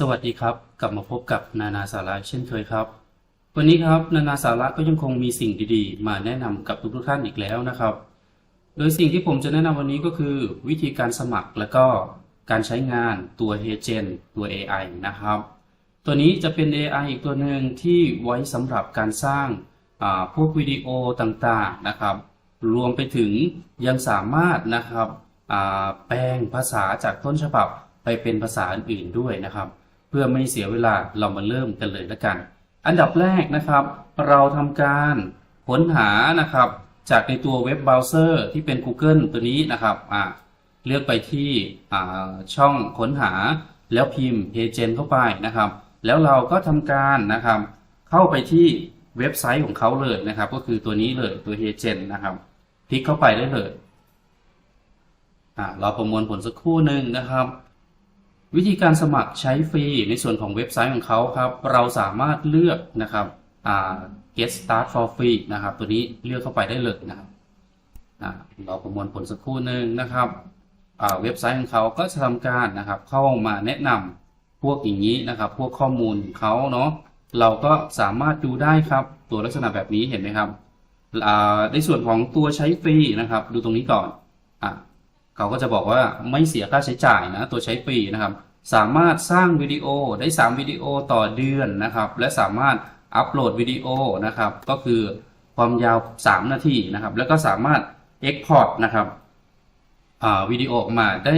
สวัสดีครับ กลับมาพบกับนานาสาระเช่นเคยครับ วันนี้ครับนานาสาระก็ยังคงมีสิ่งดีๆ มาแนะนำกับทุกๆท่านอีกแล้วนะครับ โดยสิ่งที่ผมจะแนะนำวันนี้ก็คือ วิธีการสมัครและก็การใช้งานตัว h e g e n ตัว AI นะครับ ตัวนี้จะเป็น AI อีกตัวหนึ่งที่ไว้สำหรับการสร้างพวกวิดีโอต่างๆนะครับ รวมไปถึงยังสามารถนะครับแปลงภาษาจากต้นฉบับไปเป็นภาษาอื่นๆด้วยนะครับ พื่อไม่เสียเวลาเรามาเริ่มกันเลยละกัน อันดับแรกนะครับ เราทำการค้นหานะครับ จากในตัวเว็บเบราว์เซอร์ที่เป็น Google ตัวนี้นะครับอ่าเลือกไปที่ช่องค้นหาแล้วพิมพ์ h e g e n เข้าไปนะครับ แล้วเราก็ทำการนะครับ เข้าไปที่เว็บไซต์ของเขาเลยนะครับ ก็คือตัวนี้เลยตัว h e g e n นะครับ คลิกเข้าไปได้เลยเราประมวลผลสักครู่หนึ่งนะครับ วิธีการสมัครใช้ฟรีในส่วนของเว็บไซต์ของเขาครับ เราสามารถเลือกนะครับอ่า get start for free นะครับ ตัวนี้เลือกเข้าไปได้เลยนะครับเราประมวลผลสักครู่หนึ่งนะครับเว็บไซต์ของเขาก็จะทำการนะครับ เข้ามาแนะนำพวกอย่างนี้นะครับ พวกข้อมูลของเขาเนาะเราก็สามารถดูได้ครับ ตัวลักษณะแบบนี้เห็นไหมครับในส่วนของตัวใช้ฟรีนะครับ ดูตรงนี้ก่อนอ เขาก็จะบอกว่าไม่เสียค่าใช้จ่ายนะ ตัวใช้ฟรีนะครับ สามารถสร้างวิดีโอได้ 3 วิดีโอต่อเดือนนะครับ และสามารถอัปโหลดวิดีโอนะครับ ก็คือความยาว 3 นาทีนะครับ แล้วก็สามารถ Export นะครับวิดีโอออกมาได้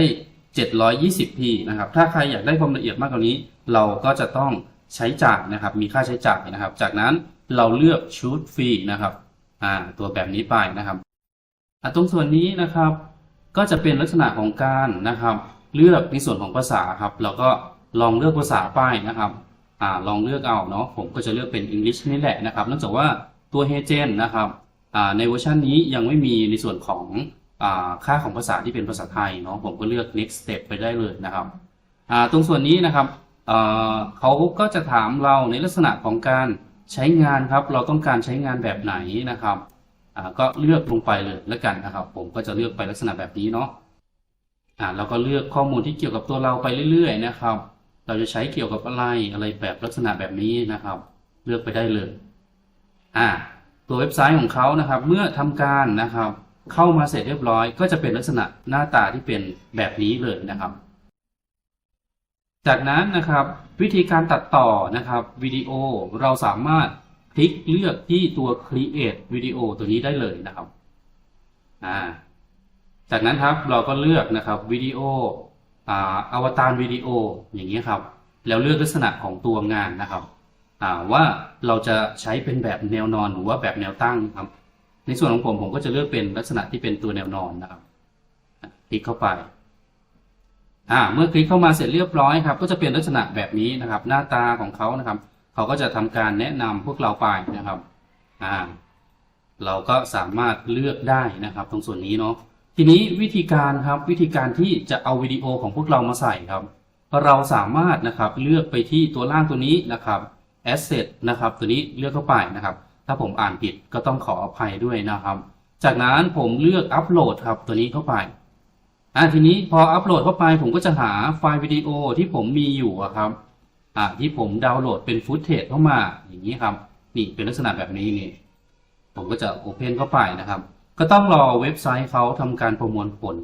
720p นะครับ ถ้าใครอยากได้ความละเอียดมากกว่านี้ เราก็จะต้องใช้จ่ายนะครับ มีค่าใช้จ่ายนะครับ จากนั้นเราเลือกชุดฟรีนะครับ ตัวแบบนี้ไปนะครับตรงส่วนนี้นะครับ ก็จะเป็นลักษณะของการนะครับ เลือกในส่วนของภาษาครับเราก็ลองเลือกภาษาป้ายนะครับอ่าลองเลือกเอาเนาะผมก็จะเลือกเป็น English นี่แหละนะครับเนื่องจากว่าตัว h e g e n นะครับอ่าในเวอร์ชันนี้ยังไม่มีในส่วนของอ่าค่าของภาษาที่เป็นภาษาไทยเนาะผมก็เลือก next step ไปได้เลยนะครับอ่าตรงส่วนนี้นะครับอ่าเขาก็จะถามเราในลักษณะของการใช้งานครับ เราต้องการใช้งานแบบไหนนะครับ ก็เลือกลงไปเลยแล้วกันนะครับ ผมก็จะเลือกไปลักษณะแบบนี้เนาะอ่าเราก็เลือกข้อมูลที่เกี่ยวกับตัวเราไปเรื่อย ๆ นะครับ เราจะใช้เกี่ยวกับอะไรอะไรแบบลักษณะแบบนี้นะครับ เลือกไปได้เลยอ่าตัวเว็บไซต์ของเขานะครับ เมื่อทำการนะครับ เข้ามาเสร็จเรียบร้อย ก็จะเป็นลักษณะหน้าตาที่เป็นแบบนี้เลยนะครับ จากนั้นนะครับ วิธีการตัดต่อนะครับวิดีโอเราสามารถ ลิกเลือกที่ตัว create วิดีโอตัวนี้ได้เลยนะครับอ่าจากนั้นครับเราก็เลือกนะครับวิดีโออ่าอวตารวิดีโออย่างนี้ครับ แล้วเลือกลักษณะของตัวงานนะครับอ่าว่าเราจะใช้เป็นแบบแนวนอนหรือว่าแบบแนวตั้งครับ ในส่วนของผมผมก็จะเลือกเป็นลักษณะที่เป็นตัวแนวนอนนะครับคลิกเข้าไปอ่าเมื่อคลิกเข้ามาเสร็จเรียบร้อยครับ ก็จะเป็นลักษณะแบบนี้นะครับ หน้าตาของเขานะครับ เขาก็จะทำการแนะนำพวกเราไปนะครับอ่าเราก็สามารถเลือกได้นะครับ ตรงส่วนนี้เนาะทีนี้วิธีการครับวิธีการที่จะเอาวิดีโอของพวกเรามาใส่ครับ เราสามารถนะครับเลือกไปที่ตัวล่างตัวนี้นะครับ asset นะครับ ตัวนี้เลือกเข้าไปนะครับ ถ้าผมอ่านผิดก็ต้องขออภัยด้วยนะครับ จากนั้นผมเลือกอัปโหลดครับตัวนี้เข้าไปอ่าทีนี้พออัปโหลดเข้าไปผมก็จะหาไฟล์วิดีโอที่ผมมีอยู่ครับ อ่าที่ผมดาวน์โหลดเป็นฟุตเทจเข้ามาอย่างนี้ครับนี่เป็นลักษณะแบบนี้นี่ผมก็จะโอเพนเข้าไปนะครับ ก็ต้องรอเว็บไซต์เขาทำการประมวลผล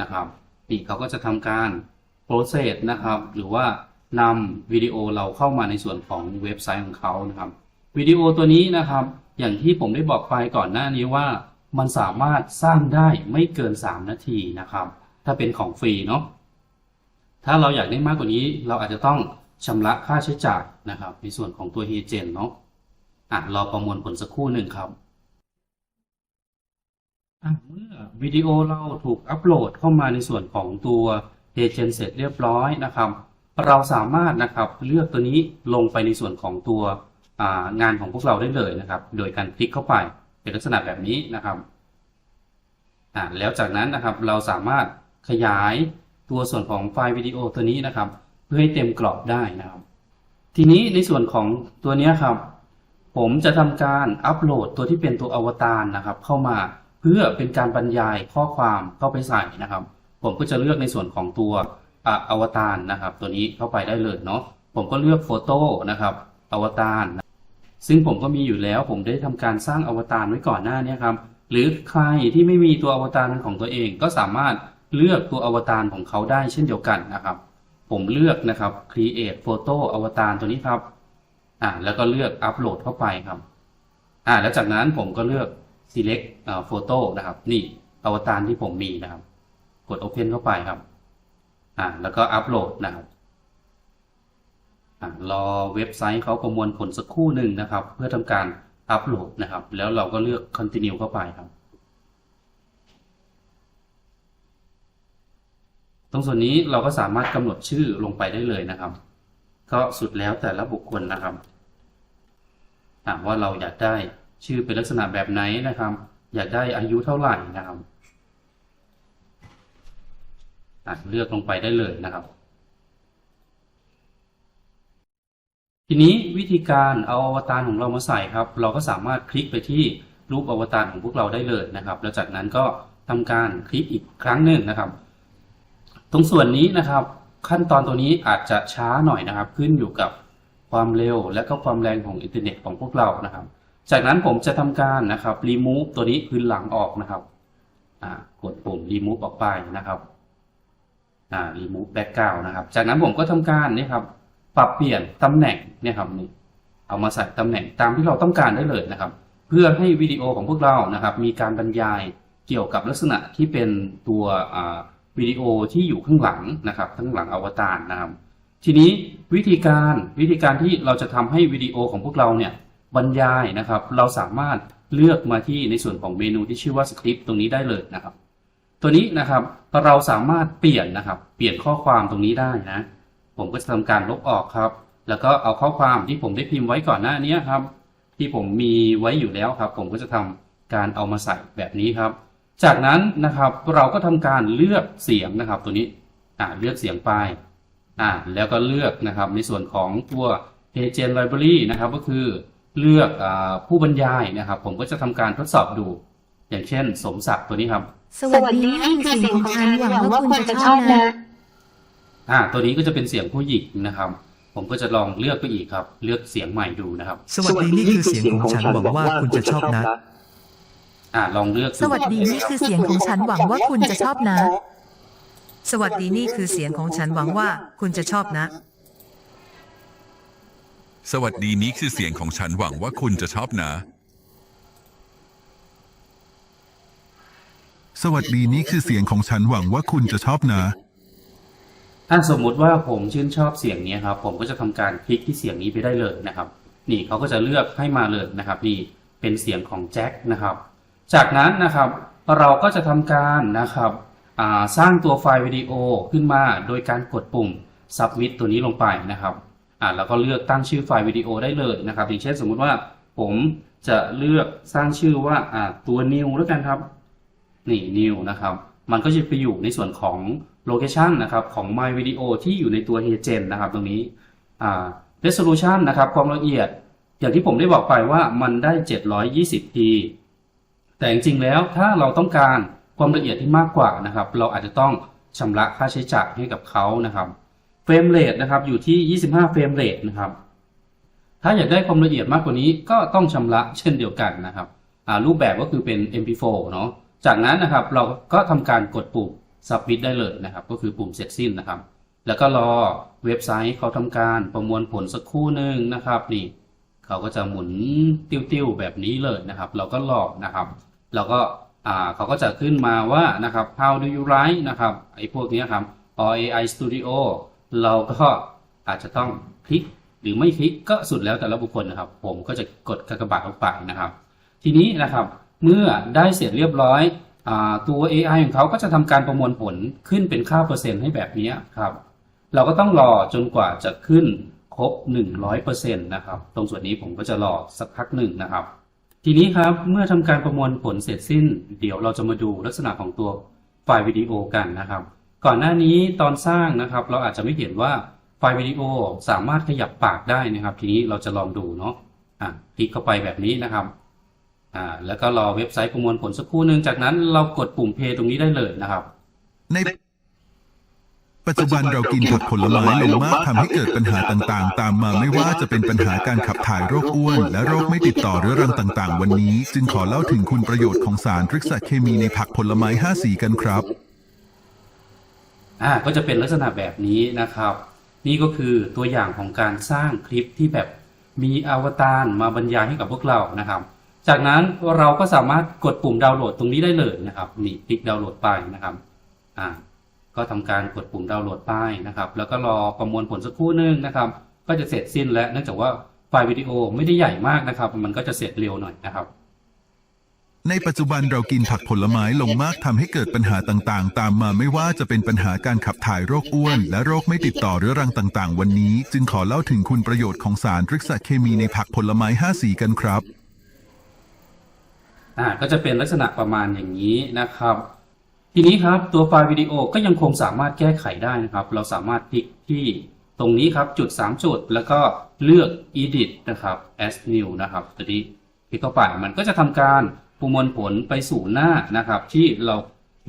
นะครับนี่เขาก็จะทำการโปรเซสนะครับ หรือว่านำวิดีโอเราเข้ามาในส่วนของเว็บไซต์ของเขานะครับวิดีโอตัวนี้นะครับ อย่างที่ผมได้บอกไปก่อนหน้านี้ว่ามันสามารถสร้างได้ไม่เกิน 3 นาทีนะครับ ถ้าเป็นของฟรีเนาะถ้าเราอยากได้มากกว่านี้เราอาจจะต้อง ชำระค่าใช้จ่ายนะครับ ในส่วนของตัว h e g e n เนาะอะรอประมวลผลสักครู่หนึ่งครับเมื่อวิดีโอเราถูกอัปโหลดเข้ามาในส่วนของตัว h e g e n เสร็จเรียบร้อยนะครับ เราสามารถนะครับเลือกตัวนี้ลงไปในส่วนของตัวงานของพวกเราได้เลยนะครับ โดยการคลิกเข้าไปเป็นลักษณะแบบนี้นะครับอ่าแล้วจากนั้นนะครับเราสามารถขยายตัวส่วนของไฟล์วิดีโอตัวนี้นะครับ เพื่อให้เต็มกรอบได้นะครับ ทีนี้ในส่วนของตัวนี้ครับ ผมจะทำการอัปโหลดตัวที่เป็นตัวอวตารนะครับ เข้ามาเพื่อเป็นการบรรยายข้อความเข้าไปใส่นะครับ ผมก็จะเลือกในส่วนของตัวอะอวตารนะครับ ตัวนี้เข้าไปได้เลยเนาะผมก็เลือกโฟโต้นะครับอวตารซึ่งผมก็มีอยู่แล้วผมได้ทำการสร้างอวตารไว้ก่อนหน้านี้ครับ หรือใครที่ไม่มีตัวอวตารของตัวเอง ก็สามารถเลือกตัวอวตารของเขาได้เช่นเดียวกันนะครับ ผมเลือกนะครับ create photo อวตารตัวนี้ครับอ่าแล้วก็เลือกอัปโหลดเข้าไปครับอ่าแล้วจากนั้นผมก็เลือก select photo นะครับ นี่อวตารที่ผมมีนะครับ กด open เข้าไปครับอ่าแล้วก็อัปโหลดนะครับอ่ารอเว็บไซต์เขาประมวลผลสักครู่หนึ่งนะครับ เพื่อทำการอัปโหลดนะครับ แล้วเราก็เลือก continue เข้าไปครับ ตรงส่วนนี้เราก็สามารถกำหนดชื่อลงไปได้เลยนะครับ ก็สุดแล้วแต่ละบุคคลนะครับว่าเราอยากได้ชื่อเป็นลักษณะแบบไหนนะครับ อยากได้อายุเท่าไหร่นะครับอะเลือกลงไปได้เลยนะครับ ทีนี้วิธีการเอาอวตารของเรามาใส่ครับ เราก็สามารถคลิกไปที่รูปอวตารของพวกเราได้เลยนะครับ แล้วจากนั้นก็ทำการคลิกอีกครั้งหนึ่งนะครับ ตรงส่วนนี้นะครับ ขั้นตอนตัวนี้อาจจะช้าหน่อยนะครับ ขึ้นอยู่กับความเร็วและก็ความแรงของอินเทอร์เน็ตของพวกเรานะครับ จากนั้นผมจะทำการนะครับ remove ตัวนี้พื้นหลังออกนะครับกดปุ่ม remove ออกไปนะครับอ่า remove background นะครับ จากนั้นผมก็ทำการนี่ครับปรับเปลี่ยนตำแหน่งเนี่ยครับนี่เอามาใส่ตำแหน่งตามที่เราต้องการได้เลยนะครับ เพื่อให้วิดีโอของพวกเรานะครับ มีการบรรยายเกี่ยวกับลักษณะที่เป็นตัวอ่า วิดีโอที่อยู่ข้างหลังนะครับข้างหลังอวตารนะครับ ทีนี้วิธีการวิธีการที่เราจะทำให้วิดีโอของพวกเราเนี่ยบรรยายนะครับ เราสามารถเลือกมาที่ในส่วนของเมนูที่ชื่อว่าสคริปต์ตรงนี้ได้เลยนะครับ ตัวนี้นะครับเราสามารถเปลี่ยนนะครับ เปลี่ยนข้อความตรงนี้ได้นะ ผมก็จะทำการลบออกครับ แล้วก็เอาข้อความที่ผมได้พิมพ์ไว้ก่อนหน้านี้ครับ ที่ผมมีไว้อยู่แล้วครับ ผมก็จะทำการเอามาใส่แบบนี้ครับ จากนั้นนะครับเราก็ทำการเลือกเสียงนะครับตัวนี้อ่าเลือกเสียงไปอ่าแล้วก็เลือกนะครับในส่วนของตัว Agent Library นะครับก็คือเลือกอาผู้บรรยายนะครับ ผมก็จะทำการทดสอบดู อย่างเช่น สมศักดิ์ตัวนี้ครับ สวัสดีนี่คือเสียงของฉันหวังว่าคุณจะชอบนะอ่าตัวนี้ก็จะเป็นเสียงผู้หญิงนะครับ ผมก็จะลองเลือกไปอีกครับ เลือกเสียงใหม่ดูนะครับ สวัสดีนี่คือเสียงของฉันหวังว่าคุณจะชอบนะ อ่าลองเลือกสวัสดีนี่คือเสียงของฉันหวังว่าคุณจะชอบนะ สวัสดีนี่คือเสียงของฉันหวังว่าคุณจะชอบนะ สวัสดีนี้คือเสียงของฉันหวังว่าคุณจะชอบนะ สวัสดีนี่คือเสียงของฉันหวังว่าคุณจะชอบนะ ถ้าสมมุติว่าผมชื่นชอบเสียงนี้ครับ ผมก็จะทำการคลิกที่เสียงนี้ไปได้เลยนะครับ นี่เขาก็จะเลือกให้มาเลยนะครับ นี่เป็นเสียงของแจ็คนะครับ จากนั้นนะครับเราก็จะทำการนะครับสร้างตัวไฟล์วิดีโอขึ้นมาโดยการกดปุ่ม submit ตัวนี้ลงไปนะครับแล้วก็เลือกตั้งชื่อไฟล์วิดีโอได้เลยนะครับ อย่างเช่นสมมุติว่าผมจะเลือกสร้างชื่อว่าตัว new แล้วกันครับนี่ new นะครับ มันก็จะไปอยู่ในส่วนของ location นะครับของ my video ที่อยู่ในตัว Hegen นะครับตรงนี้ resolution นะครับความละเอียด อย่างที่ผมได้บอกไปว่ามันได้ 720p แต่จริงๆแล้วถ้าเราต้องการความละเอียดที่มากกว่านะครับ เราอาจจะต้องชำระค่าใช้จ่ายให้กับเขานะครับเฟรมเรทนะครับอยู่ที่ 25 เฟรมเรทนะครับ ถ้าอยากได้ความละเอียดมากกว่านี้ก็ต้องชำระเช่นเดียวกันนะครับรูปแบบก็คือเป็น MP4 เนาะจากนั้นนะครับเราก็ทำการกดปุ่ม submit ได้เลยนะครับ ก็คือปุ่มเสร็จสิ้นนะครับ แล้วก็รอเว็บไซต์เขาทำการประมวลผลสักครู่หนึ่งนะครับนี่เขาก็จะหมุนติ้วๆแบบนี้เลยนะครับ เราก็รอนะครับ เราก็อ่าเขาก็จะขึ้นมาว่านะครับ how do you write นะครับไอ้พวกนี้ครับ or AI Studio เราก็อาจจะต้องคลิกหรือไม่คลิกก็สุดแล้วแต่ละบุคคลนะครับ ผมก็จะกดกากบาทออกไปนะครับ ทีนี้นะครับเมื่อได้เสร็จเรียบร้อยอตัว AI ของเขาก็จะทำการประมวลผลขึ้นเป็นค่าเปอร์เซ็นต์ให้แบบนี้ครับ เราก็ต้องรอจนกว่าจะขึ้นครบ 100%นะครับ ตรงส่วนนี้ผมก็จะรอสักพักหนึ่งนะครับ ทีนี้ครับเมื่อทำการประมวลผลเสร็จสิ้น เดี๋ยวเราจะมาดูลักษณะของตัวไฟล์วิดีโอกันนะครับ ก่อนหน้านี้ตอนสร้างนะครับ เราอาจจะไม่เห็นว่าไฟล์วิดีโอสามารถขยับปากได้นะครับ ทีนี้เราจะลองดูเนาะอะคลิกเข้าไปแบบนี้นะครับอ่าแล้วก็รอเว็บไซต์ประมวลผลสักครู่หนึ่งจากนั้นเรากดปุ่มเพย์ตรงนี้ได้เลยนะครับ ใน ปัจจุบันเรากินผักผลไม้ลงมากทำให้เกิดปัญหาต่างๆ ตามมาไม่ว่าจะเป็นปัญหาการขับถ่ายโรคอ้วน และโรคไม่ติดต่อเรื้อรังต่าง ๆ วันนี้ จึงขอเล่าถึงคุณประโยชน์ของสารริกษเคมีในผักผลไม้5สีกันครับ อ่าก็จะเป็นลักษณะแบบนี้นะครับ นี่ก็คือตัวอย่างของการสร้างคลิปที่แบบมีอวตารมาบรรยายให้กับพวกเรานะครับ จากนั้นเราก็สามารถกดปุ่มดาวน์โหลดตรงนี้ได้เลยนะครับ นี่คลิกดาวน์โหลดไปนะครับ อ่า ก็ทำการกดปุ่มดาวน์โหลดไปนะครับ แล้วก็รอประมวลผลสักครู่หนึงนะครับ ก็จะเสร็จสิ้นแล้วเนื่องจากว่าไฟล์วิดีโอไม่ได้ใหญ่มากนะครับ มันก็จะเสร็จเร็วหน่อยนะครับ ในปัจจุบันเรากินผักผลไม้ลงมากทำให้เกิดปัญหาต่างๆ ตามมาไม่ว่าจะเป็นปัญหาการขับถ่ายโรคอ้วน และโรคไม่ติดต่อเรื้อรังต่างๆ วันนี้ จึงขอเล่าถึงคุณประโยชน์ของสารทริกษเคมีในผักผลไม้5สีกันครับอ่าก็จะเป็นลักษณะประมาณอย่างนี้นะครับ ทีนี้ครับตัวไฟล์วิดีโอก็ยังคงสามารถแก้ไขได้นะครับ เราสามารถคลิกที่ตรงนี้ครับจุด 3 จุด แล้วก็เลือก edit นะครับ as new นะครับตัวนี้คลิกเข้าไปมันก็จะทำการประมวลผลไปสู่หน้านะครับ ที่เรา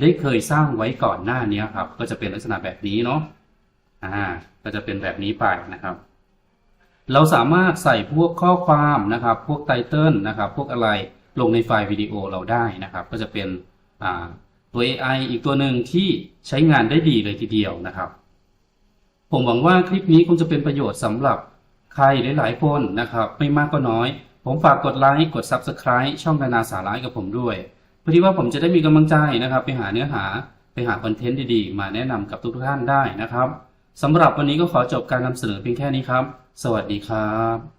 ได้เคยสร้างไว้ก่อนหน้านี้ครับ ก็จะเป็นลักษณะแบบนี้เนาะอ่า ก็จะเป็นแบบนี้ไปนะครับ เราสามารถใส่พวกข้อความนะครับ พวกไตเติลนะครับ พวกอะไรลงในไฟล์วิดีโอเราได้นะครับ ก็จะเป็นอ่า ตัว AI อีกตัวหนึ่งที่ใช้งานได้ดีเลยทีเดียวนะครับ ผมหวังว่าคลิปนี้คงจะเป็นประโยชน์สำหรับใครหลาย ๆ คนนะครับ ไม่มากก็น้อย ผมฝากกดไลค์กด Subscribe ช่องนานาสาระกับผมด้วยเพื่อที่ว่าผมจะได้มีกำลังใจนะครับ ไปหาเนื้อหาไปหาคอนเทนต์ดีๆ มาแนะนำกับทุกๆท่านได้นะครับสำหรับวันนี้ก็ขอจบการนำเสนอเพียงแค่นี้ครับ สวัสดีครับ